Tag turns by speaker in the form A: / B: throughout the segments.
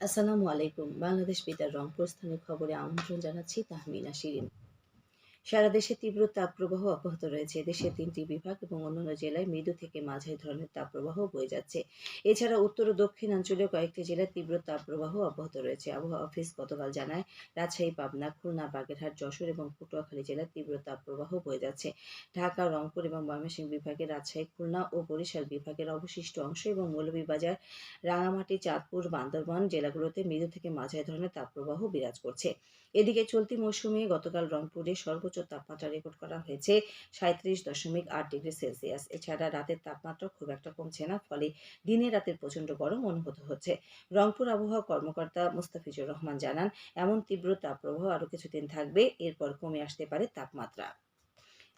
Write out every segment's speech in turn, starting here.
A: আসসালামু আলাইকুম। বাংলাদেশ বেতার রংপুর স্থানীয় খবরে আমন্ত্রণ জানাচ্ছি তাহমিনা শিরিন। সারা দেশে তীব্র তাপপ্রবাহ অব্যাহত রয়েছে। দেশের তিনটি বিভাগ এবং অন্যান্য জেলায় মৃদু থেকে মাঝারি ধরনের তাপপ্রবাহ বয়ে যাচ্ছে। এছাড়া উত্তর ও দক্ষিণাঞ্চলীয় কয়েকটি জেলায় তীব্র তাপপ্রবাহ অব্যাহত রয়েছে। আবহাওয়া অফিস গতকাল জানায়, রাজশাহী, পাবনা, খুলনা, বাগেরহাট, যশোর এবং পটুয়াখালী জেলায় তীব্র তাপপ্রবাহ বয়ে যাচ্ছে। ঢাকা, রংপুর এবং ময়মনসিংহ বিভাগের রাজশাহী, খুলনা ও বরিশাল বিভাগের অবশিষ্ট অংশ এবং মৌলভীবাজার, রাঙামাটি, চাঁদপুর, বান্দরবান জেলাগুলোতে মৃদু থেকে মাঝারি ধরনের তাপপ্রবাহ বিরাজ করছে। এদিকে চলতি মৌসুমে গতকাল রংপুরে সর্বোচ্চ তাপমাত্রা রেকর্ড করা হয়েছে সাঁত্রিশ দশমিক আট ডিগ্রি সেলসিয়াস। এছাড়া রাতের তাপমাত্রা খুব একটা কমছে না, ফলে দিনে রাতের প্রচণ্ড গরম অনুভূত হচ্ছে। রংপুর আবহাওয়া কর্মকর্তা মুস্তাফিজুর রহমান জানান, এমন তীব্র তাপপ্রবাহ আরও কিছুদিন থাকবে, এরপর কমে আসতে পারে তাপমাত্রা।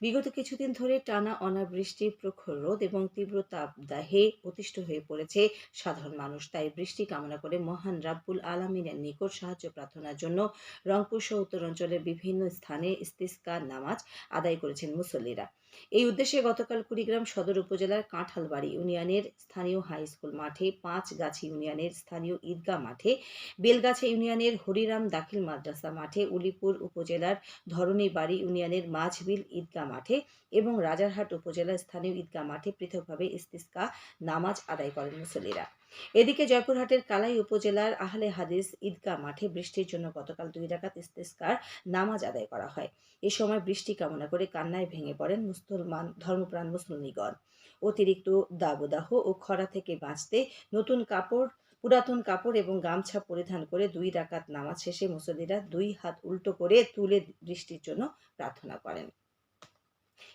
A: বিগত কিছুদিন ধরে টানা অনাবৃষ্টি, প্রখর রোদ এবং তীব্র তাপদাহে অতিষ্ঠ হয়ে পড়েছে সাধারণ মানুষ। তাই বৃষ্টি কামনা করে মহান রাব্বুল আলমিনের নিকট সাহায্য প্রার্থনার জন্য রংপুর সহ উত্তরাঞ্চলের বিভিন্ন স্থানে ইস্তিস্কা নামাজ আদায় করেছেন মুসল্লিরা। এই উদ্দেশ্যে গতকাল কুড়িগ্রাম সদর উপজেলার কাঁঠালবাড়ি ইউনিয়নের স্থানীয় হাই স্কুল মাঠে পাঁচগাছি ইউনিয়নের স্থানীয় ঈদগাহ মাঠে, বেলগাছা ইউনিয়নের হরিরাম দাখিল মাদ্রাসা মাঠে, উলিপুর উপজেলার ধরণীবাড়ি ইউনিয়নের মাঝবিল ঈদগাহ মাঠে এবং রাজারহাট উপজেলার স্থানীয় ঈদগাহ মাঠে পৃথকভাবে ইস্তিস্কা নামাজ আদায় করেন মুসল্লিরা। এদিকে জয়পুরহাটের কালাই উপজেলার আহলে হাদিস ঈদগাহ মাঠে বৃষ্টির জন্য গতকাল দুই রাকাত ইস্তিস্কার নামাজ আদায় করা হয়। এ সময় বৃষ্টি কামনা করে কান্নায় ভেঙে পড়েন মুসলমান, ধর্মপ্রাণ মুসলিমগণ অতিরিক্ত দাবদাহ ও খরা থেকে বাঁচতে নতুন কাপড়, পুরাতন কাপড় এবং গামছা পরিধান করে দুই রাকাত নামাজ শেষে মুসল্লিরা দুই হাত উল্টো করে তুলে বৃষ্টির জন্য প্রার্থনা করেন।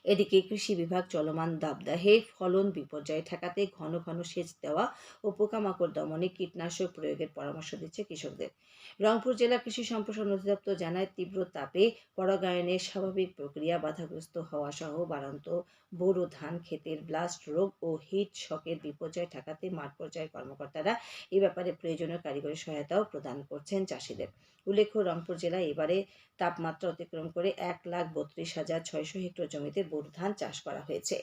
A: এদিকে কৃষি বিভাগ চলমান দাবদাহে ফলন বিপর্যয় ঠেকাতে ঘন ঘন সেচ দেওয়া ও পোকামাকড় দমনে কীটনাশক প্রয়োগের পরামর্শ দিচ্ছে কৃষকদের। রংপুর জেলা কৃষি সম্প্রসারণ অধিদপ্তর জানায়, তীব্র তাপে পরাগায়নের স্বাভাবিক প্রক্রিয়া বাধাগ্রস্ত হওয়া সহ বাড়ন্ত বোরো ধান, ক্ষেতের ব্লাস্ট রোগ ও হিট শকের বিপর্যয় ঠেকাতে মাঠ পর্যায়ের কর্মকর্তারা এ ব্যাপারে প্রয়োজনীয় কারিগরি সহায়তাও প্রদান করছেন চাষিদের। উল্লেখ্য, রংপুর জেলায় এবারে তাপমাত্রা অতিক্রম করে এক লাখ বত্রিশ হাজার ছয়শো হেক্টর জমিতে বোরো ধান চাষ করা হয়েছে।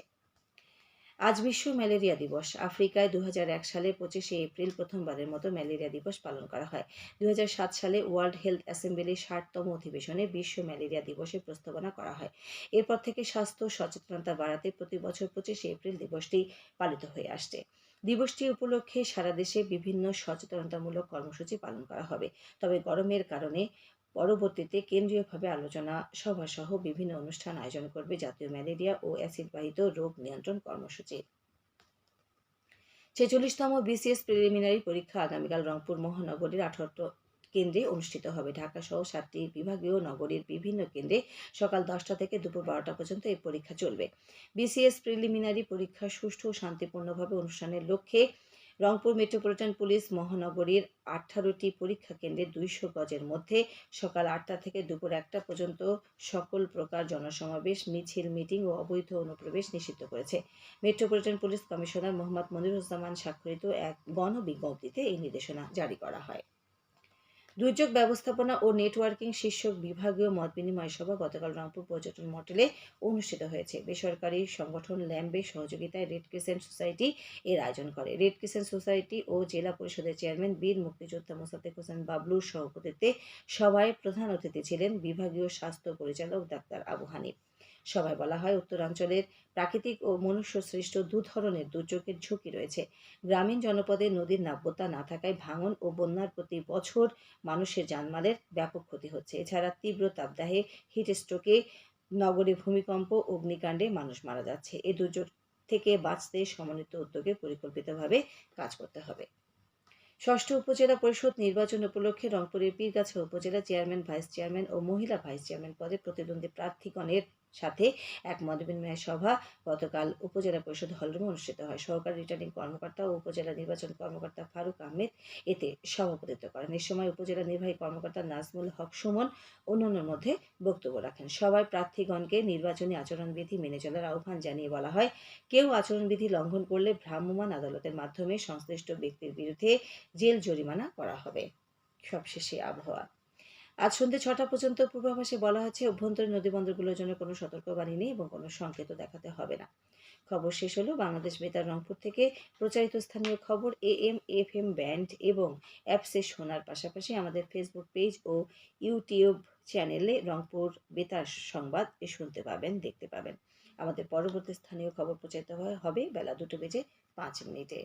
A: আজ বিশ্ব ম্যালেরিয়া দিবস। আফ্রিকায় দু সালে পঁচিশে এপ্রিল প্রথমবারের মতো ম্যালেরিয়া দিবস পালন করা হয়। দুই হাজার সাত সালে ওয়ার্ল্ড হেলথ অ্যাসেম্বলির ষাটতম অধিবেশনে বিশ্ব ম্যালেরিয়া দিবসের প্রস্তাবনা করা হয়। এরপর থেকে স্বাস্থ্য সচেতনতা বাড়াতে প্রতি বছর পঁচিশে এপ্রিল দিবসটি পালিত হয়ে আসছে। দিবসটি উপলক্ষে সারা দেশে বিভিন্ন সচেতনতামূলক কর্মসূচি পালন করা হবে। তবে গরমের কারণে পরবর্তীতে কেন্দ্রীয়ভাবে আলোচনা সভা সহ বিভিন্ন অনুষ্ঠান আয়োজন করবে জাতীয় ম্যালেরিয়া ও অ্যাসিডবাহিত রোগ নিয়ন্ত্রণ কর্মসূচি। ছেচল্লিশতম বিসিএস প্রিলিমিনারি পরীক্ষা আগামীকাল রংপুর মহানগরীর আঠারো কেন্দ্রে অনুষ্ঠিত হবে। ঢাকা সহ সাতটি বিভাগীয় নগরীর বিভিন্ন কেন্দ্রে সকাল দশটা থেকে দুপুর বারোটা পর্যন্ত এই পরীক্ষা চলবে। বিসিএস প্রিলিমিনারি পরীক্ষা সুষ্ঠু ও শান্তিপূর্ণভাবে অনুষ্ঠানের লক্ষ্যে রংপুর মেট্রোপলিটন পুলিশ মহানগরীর আঠারোটি পরীক্ষা কেন্দ্রে দুইশো গজের মধ্যে সকাল আটটা থেকে দুপুর একটা পর্যন্ত সকল প্রকার জনসমাবেশ, মিছিল, মিটিং ও অবৈধ অনুপ্রবেশ নিষিদ্ধ করেছে। Metropolitan police commissioner Mohammad Moniruzzaman স্বাক্ষরিত এক গণবিজ্ঞপ্তিতে এই নির্দেশনা জারি করা হয়। দুর্যোগ ব্যবস্থাপনা ও নেটওয়ার্কিং শীর্ষক বিভাগীয় মত বিনিময় সভা গতকাল রংপুর পর্যটন মডেলে অনুষ্ঠিত হয়েছে। বেসরকারি সংগঠন ল্যাম্বের সহযোগিতায় রেড ক্রিসেন্ট সোসাইটি এর আয়োজন করে। রেড ক্রিসেন্ট সোসাইটি ও জেলা পরিষদের চেয়ারম্যান, বীর মুক্তিযোদ্ধা মোসাদ্দেক হোসেন বাবলুর সভাপতিত্বে সভায় প্রধান অতিথি ছিলেন বিভাগীয় স্বাস্থ্য পরিচালক ডাক্তার আবু হানিফ। সভায় বলা হয়, উত্তরাঞ্চলের প্রাকৃতিক ও মনুষ্য সৃষ্ট দু ধরনের দুর্যোগের ঝুঁকি রয়েছে। গ্রামীণ জনপদে নদীর নাব্যতা না থাকায় ভাঙন ও বন্যার প্রতি বছর মানুষের জানমালের ব্যাপক ক্ষতি হচ্ছে। এছাড়া তীব্র তাপদাহে হিট স্ট্রোকে নগরে ভূমিকম্প, অগ্নিকাণ্ডে মানুষ মারা যাচ্ছে। এই দুর্যোগ থেকে বাঁচতে সমন্বিত উদ্যোগে পরিকল্পিতভাবে কাজ করতে হবে। ষষ্ঠ উপজেলা পরিষদ নির্বাচন উপলক্ষে রংপুরের পীরগাছা উপজেলা চেয়ারম্যান, ভাইস চেয়ারম্যান ও মহিলা ভাইস চেয়ারম্যান পদে প্রতিদ্বন্দ্বী প্রার্থীগণের সাথে এক মতবিনিময় সভা গতকাল উপজেলা পরিষদ হলরুমে অনুষ্ঠিত হয়। সহকারী রিটার্নিং কর্মকর্তা ও উপজেলা নির্বাচন কর্মকর্তা ফারুক আহমেদ এতে সভাপতিত্ব করেন। এ সময় উপজেলা নির্বাহী কর্মকর্তা নাজমুল হক সুমন অন্যান্যের মধ্যে বক্তব্য রাখেন। সবাই প্রার্থীগণকে নির্বাচনী আচরণবিধি মেনে চলার আহ্বান জানিয়ে বলা হয়, কেউ আচরণবিধি লঙ্ঘন করলে ভ্রাম্যমাণ আদালতের মাধ্যমে সংশ্লিষ্ট ব্যক্তির বিরুদ্ধে জেল জরিমানা করা হবে। সবশেষে আবহাওয়া। আজ সন্ধ্যে ছটা পর্যন্ত পূর্বাভাসে বলা হয়েছে, অভ্যন্তরীণ নদীবন্দরগুলোর জন্য কোনো সতর্কবাণী নেই এবং কোনো সংকেত দেখাতে হবে না। খবর শেষ হলো বাংলাদেশ বেতার রংপুর থেকে। প্রচারিত স্থানীয় খবর A M F M band এবং অ্যাপসে শোনার পাশাপাশি আমাদের ফেসবুক পেজ ও ইউটিউব চ্যানেলে রংপুর বেতার সংবাদ এ শুনতে পাবেন, দেখতে পাবেন। আমাদের পরবর্তী স্থানীয় খবর প্রচারিত হবে বেলা দুটো বেজে পাঁচ মিনিটে।